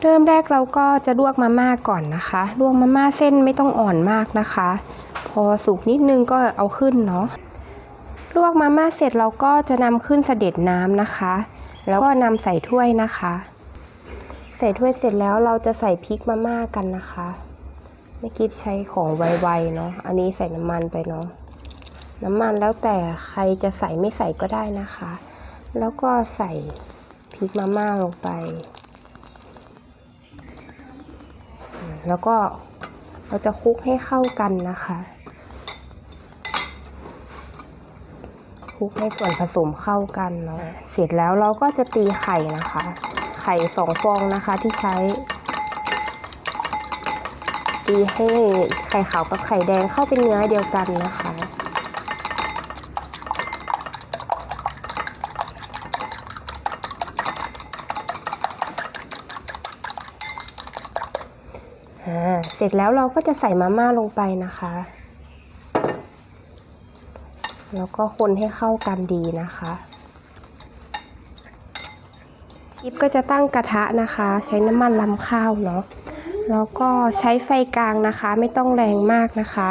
เริ่มแรกเราก็จะลวกมาม่าก่อนนะคะลวกมาม่าเส้นไม่ต้องอ่อนมากนะคะ พอสุกนิดนึงก็เอาขึ้นเนาะลวกมาม่าเสร็จเราก็จะนำขึ้นเสด็จน้ำนะคะ แล้วก็นำใส่ถ้วยนะคะ ใส่ถ้วยเสร็จแล้วเราจะใส่พริกมาม่ากันนะคะไม่กิฟใช้ของไวๆเนาะอันนี้ใส่น้ำมันไปเนาะน้ำมันแล้วแต่ใครจะใส่ไม่ใส่ก็ได้นะคะ แล้วก็ใส่พริกมาม่าลงไป แล้วก็เราจะคลุกให้เข้ากันนะคะคลุกให้ส่วนผสมเข้ากันเนาะเสร็จแล้วเราก็จะตีไข่นะคะ ไข่สองฟองนะคะที่ใช้ ตีให้ไข่ขาวกับไข่แดงเข้าเป็นเนื้อเดียวกันนะคะ อ่า เสร็จแล้วเราก็จะใส่มาม่าลงไปนะคะ แล้วก็คนให้เข้ากันดีนะคะยิบก็จะตั้งกระทะนะคะ ใช้น้ำมันลำข้าวเนาะแล้วก็ใช้ไฟกลางนะคะ ไม่ต้องแรงมากนะคะ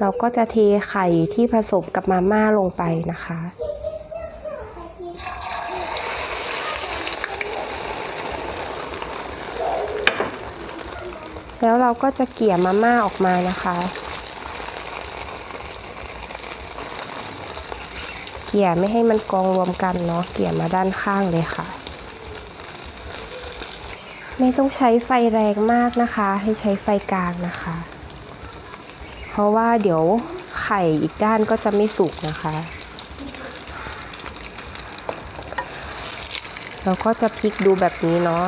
เราก็จะเทไข่ที่ผสมกับมาม่าลงไปนะคะ แล้วเราก็จะเกี่ยมาม่าออกมานะคะ เกี่ยไม่ให้มันกองรวมกันเนาะ เกี่ยมาด้านข้างเลยค่ะ ไม่ต้องใช้ไฟแรงมากนะคะ ให้ใช้ไฟกลางนะคะ เพราะว่าเดี๋ยวไข่อีกด้านก็จะไม่สุกนะคะเราก็จะพลิกดูแบบนี้เนาะ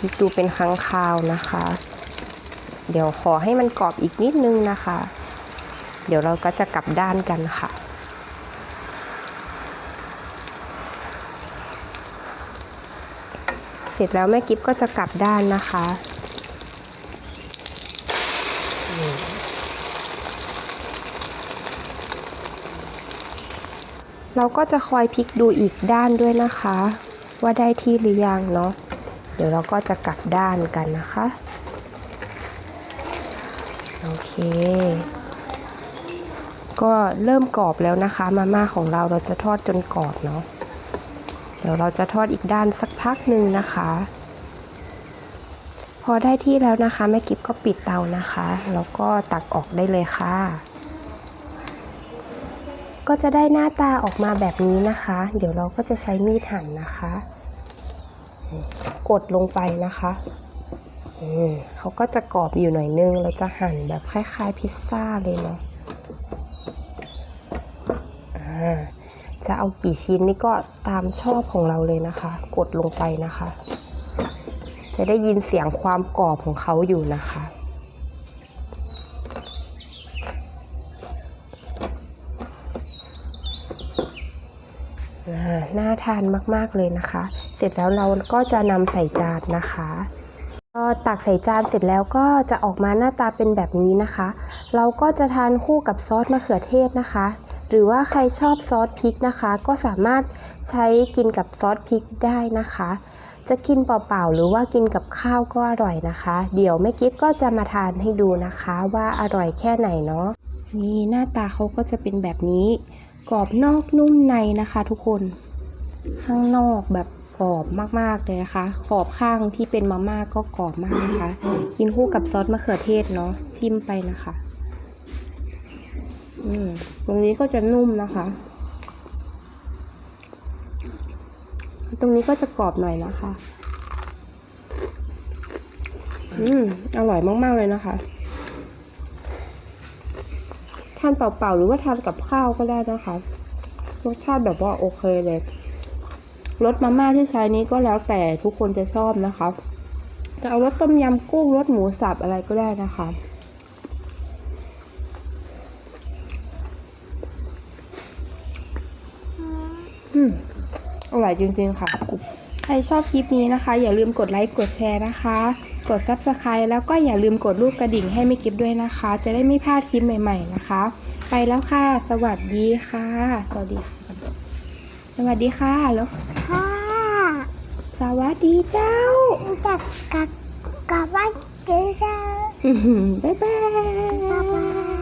พลิกดูเป็นครั้งคราวนะคะ เดี๋ยวขอให้มันกรอบอีกนิดนึงนะคะ เดี๋ยวเราก็จะกลับด้านกันค่ะ เสร็จแล้วแม่กิฟก็จะกลับด้านนะคะเราก็จะคอยพลิกดูอีกด้านด้วยนะคะ ว่าได้ที่หรือยังเนาะ เดี๋ยวเราก็จะกลับด้านกันนะคะ โอเค ก็เริ่มกรอบแล้วนะคะ มาม่าของเราเราจะทอดจนกรอบเนาะ เดี๋ยวเราจะทอดอีกด้านสักพักหนึ่งนะคะ พอได้ที่แล้วนะคะแม่กิฟก็ปิดเตานะคะ แล้วก็ตักออกได้เลยค่ะก็จะได้หน้าตาออกมาแบบนี้นะคะ เดี๋ยวเราก็จะใช้มีดหั่นนะคะ กดลงไปนะคะอืมเขาก็จะกรอบอยู่หน่อยนึง เราจะหั่นแบบคล้ายๆพิซซ่าเลยเนาะจะเอากี่ชิ้นนี่ก็ตามชอบของเราเลยนะคะ กดลงไปนะคะ จะได้ยินเสียงความกรอบของเขาอยู่นะคะ น่าทานมากๆเลยนะคะ เสร็จแล้วเราก็จะนำใส่จานนะคะก็ตักใส่จานเสร็จแล้วก็จะออกมาหน้าตาเป็นแบบนี้นะคะ เราก็จะทานคู่กับซอสมะเขือเทศนะคะ หรือว่าใครชอบซอสพริกนะคะ ก็สามารถใช้กินกับซอสพริกได้นะคะ จะกินเปล่าๆหรือว่ากินกับข้าวก็อร่อยนะคะ เดี๋ยวแม่กิฟก็จะมาทานให้ดูนะคะ ว่าอร่อยแค่ไหนเนาะนี่หน้าตาเขาก็จะเป็นแบบนี้ กรอบนอกนุ่มในนะคะ ทุกคน ข้างนอกแบบกรอบมากๆเลยนะคะ ขอบข้างที่เป็นมาม่าก็กรอบมากนะคะ กินคู่กับซอสมะเขือเทศเนาะจิ้มไปนะคะอืมตรงนี้ก็จะนุ่มนะคะ ตรงนี้ก็จะกรอบหน่อยนะคะ อืมอร่อยมากๆเลยนะคะทานเปล่าๆหรือว่าทานกับข้าวก็ได้นะคะรสชาติแบบว่าโอเคเลย รสมาม่าที่ใช้นี้ก็แล้วแต่ทุกคนจะชอบนะคะ จะเอารสต้มยำกุ้งรสหมูสับอะไรก็ได้นะคะอืมอร่อยจริงๆค่ะ ใครชอบคลิปนี้นะคะ อย่าลืมกดไลค์กดแชร์นะคะ กด subscribe แล้วก็อย่าลืมกดรูปกระดิ่งให้ไม่กิฟด้วยนะคะ จะได้ไม่พลาดคลิปใหม่ๆนะคะ ไปแล้วค่ะ สวัสดีค่ะ สวัสดีค่ะ สวัสดีค่ะแล้วค่ะสวัสดีเจ้าจับกับกับวันเจ้าบ๊ายบาย